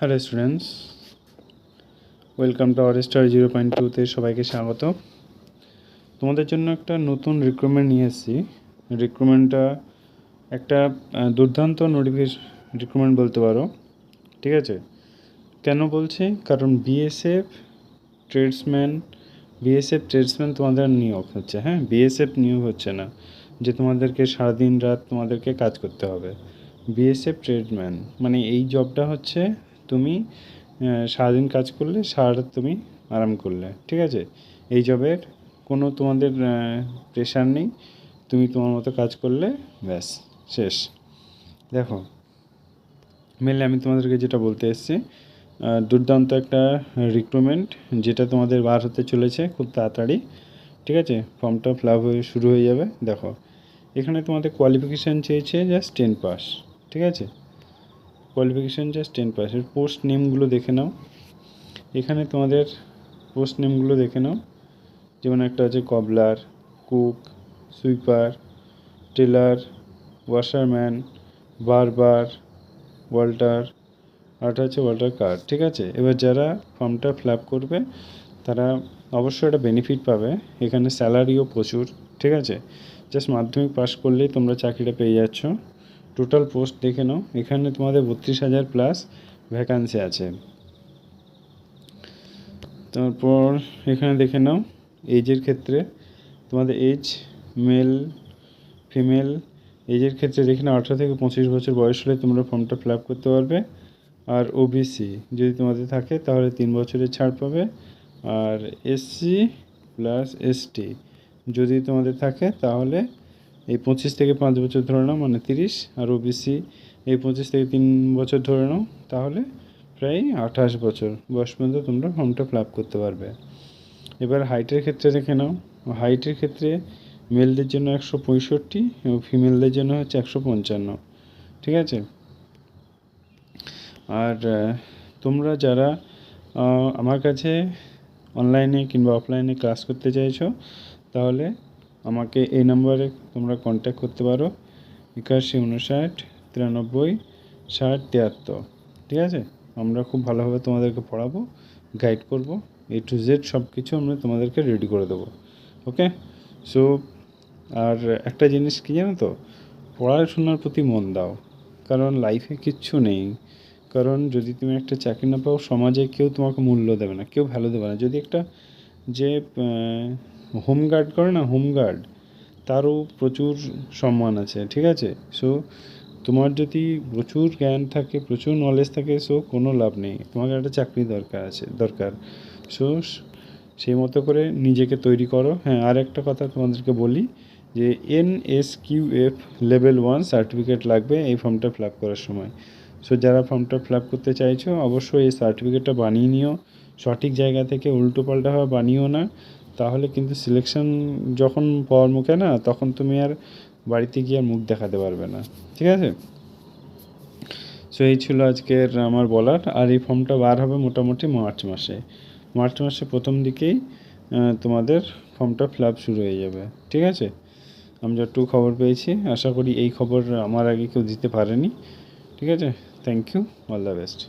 Hello students welcome to our star zero point টুতে সবাইকে স্বাগত। তোমাদের জন্য একটা নতুন রিক্রুটমেন্ট নিয়ে এসেছি। রিক্রুটমেন্টটা একটা দুর্দান্ত নোটিফিকেশন রিক্রুটমেন্ট বলতে পারো। ঠিক আছে? কেন বলছি? কারণ বিএসএফ ট্রেডসম্যান বিএসএফ ট্রেডসম্যান তোমাদের নিয়োগ হচ্ছে হ্যাঁ? বিএসএফ নিয়োগ হচ্ছে না, যে তোমাদেরকে সারাদিন রাত তোমাদেরকে কাজ করতে হবে। বিএসএফ ট্রেডম্যান মানে এই জবটা হচ্ছে তুমি সারাদিন কাজ করলে সারা রাত তুমি আরাম করলে, ঠিক আছে? এই জবের কোনো তোমাদের প্রেশার নেই, তুমি তোমার মতো কাজ করলে, ব্যাস, শেষ। দেখো মেনলি আমি তোমাদেরকে যেটা বলতে এসেছি দুর্দান্ত একটা রিক্রুটমেন্ট যেটা তোমাদের বার হতে চলেছে খুব তাড়াতাড়ি, ঠিক আছে? ফর্মটা ফিল হয়ে শুরু হয়ে যাবে, দেখো। এখানে তোমাদের কোয়ালিফিকেশান চেয়েছে জাস্ট টেন পাস ঠিক আছে? কোয়ালিফিকেশান জাস্ট টেন এর পোস্ট নেমগুলো দেখে নাও। এখানে তোমাদের পোস্ট নেমগুলো দেখে নাও। যেমন একটা আছে cobbler cook sweeper tailor washerman barber waiter আরটা হচ্ছে ওয়াল্টার কার ঠিক আছে? এবার যারা ফর্মটা ফিল করবে, তারা অবশ্যই একটা বেনিফিট পাবে। এখানে স্যালারিও প্রচুর, ঠিক আছে? জাস্ট মাধ্যমিক পাস করলেই তোমরা চাকরিটা পেয়ে যাচ্ছ। টোটাল পোস্ট দেখে নাও। এখানে তোমাদের বত্রিশ হাজার প্লাস ভ্যাকান্সি আছে। তারপর এখানে দেখে নাও এজের ক্ষেত্রে তোমাদের এজ মেল ফিমেল এজের ক্ষেত্রে দেখে নাও, আঠারো থেকে পঁচিশ বছর বয়স হলে তোমরা ফর্মটা ফিল করতে পারবে। আর ওবিসি যদি তোমাদের থাকে, তাহলে তিন বছরের ছাড় পাবে। আর এসসি প্লাস এসটি যদি তোমাদের থাকে, তাহলে এই পঁচিশ থেকে পাঁচ বছর ধরে নাও মানে তিরিশ, আর ওবিসি এই পঁচিশ থেকে তিন বছর ধরে নাও, তাহলে প্রায় আঠাশ বছর বয়স পর্যন্ত তোমরা ফর্মটা ফিল করতে পারবে। এবার হাইটের ক্ষেত্রে দেখে নাও হাইটের ক্ষেত্রে মেলদের জন্য একশো পঁয়ষট্টি এবং ফিমেলদের জন্য হচ্ছে একশো পঞ্চান্ন, ঠিক আছে? আর তোমরা যারা আমার কাছে অনলাইনে কিংবা অফলাইনে ক্লাস করতে চাইছো, তাহলে আমাকে এই নাম্বারে তোমরা কন্ট্যাক্ট করতে পারো। একাশি, উনষাট, তিরানব্বই, ষাট, তিয়াত্তর। ঠিক আছে? আমরা খুব ভালোভাবে তোমাদেরকে পড়াবো গাইড করব। এ টু জেড সব কিছু আমরা তোমাদেরকে রেডি করে দেবো। ওকে সো আর একটা জিনিস কী জানো তো? পড়াশোনার প্রতি মন দাও। কারণ লাইফে কিচ্ছু নেই। কারণ যদি তুমি একটা চাকরি না পাও, সমাজে কেউ তোমাকে মূল্য দেবে না, কেউ ভ্যালু দেবে না। যদি একটা যে হোমগার্ড করে না হোমগার্ড তারও প্রচুর সম্মান আছে, ঠিক আছে? সো তোমার যদি প্রচুর জ্ঞান থাকে, প্রচুর নলেজ থাকে সো কোনো লাভ নেই। তোমাকে একটা চাকরি দরকার আছে, দরকার। সো সেই মতো করে নিজেকে তৈরি করো। হ্যাঁ আর একটা কথা তোমাদেরকে বলি, যে N S Q F level one certificate লাগবে এই ফর্মটা ফিল করার সময়। সো যারা ফর্মটা ফিল করতে চাইছো, অবশ্যই এই সার্টিফিকেটটা বানিয়ে নিও। সঠিক জায়গা থেকে উল্টো পাল্টাভাবে বানিও না। তাহলে কিন্তু সিলেকশন যখন পাওয়ার মুখে না, তখন তুমি আর বাড়িতে গিয়ে আর মুখ দেখাতে পারবে না। ঠিক আছে? সো এই ছিল আজকের আমার বলার। আর এই ফর্মটা বার হবে মোটামুটি মার্চ মাসে। মার্চ মাসে প্রথম দিকেই তোমাদের ফর্মটা ফিল শুরু হয়ে যাবে। ঠিক আছে? আমি যতটুকু খবর পেয়েছি, আশা করি এই খবর আমার আগে কেউ দিতে পারেনি। ঠিক আছে? Thank you all the best